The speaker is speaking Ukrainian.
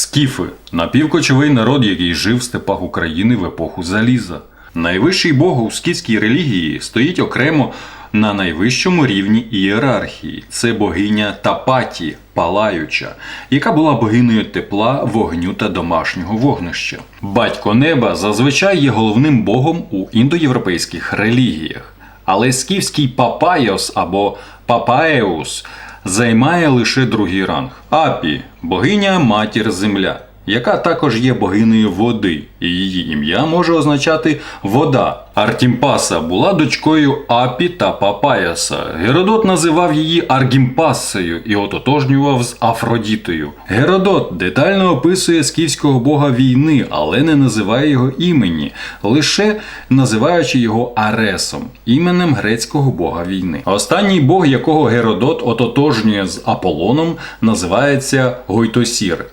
Скіфи напівкочовий народ, який жив в степах України в епоху заліза. Найвищий бог у скіфській релігії стоїть окремо на найвищому рівні ієрархії. Це богиня Тапаті, палаюча, яка була богинею тепла, вогню та домашнього вогнища. Батько неба зазвичай є головним богом у індоєвропейських релігіях. Але скіфський папайос або папаеус займає лише другий ранг. Апі богиня матір земля, яка також є богинею води, і її ім'я може означати вода. Артімпаса була дочкою Апі та Папаяса. Геродот називав її Аргімпасою і ототожнював з Афродітою. Геродот детально описує скіфського бога війни, але не називає його імені, лише називаючи його Аресом, іменем грецького бога війни. Останній бог, якого Геродот ототожнює з Аполлоном, називається Гойтосір.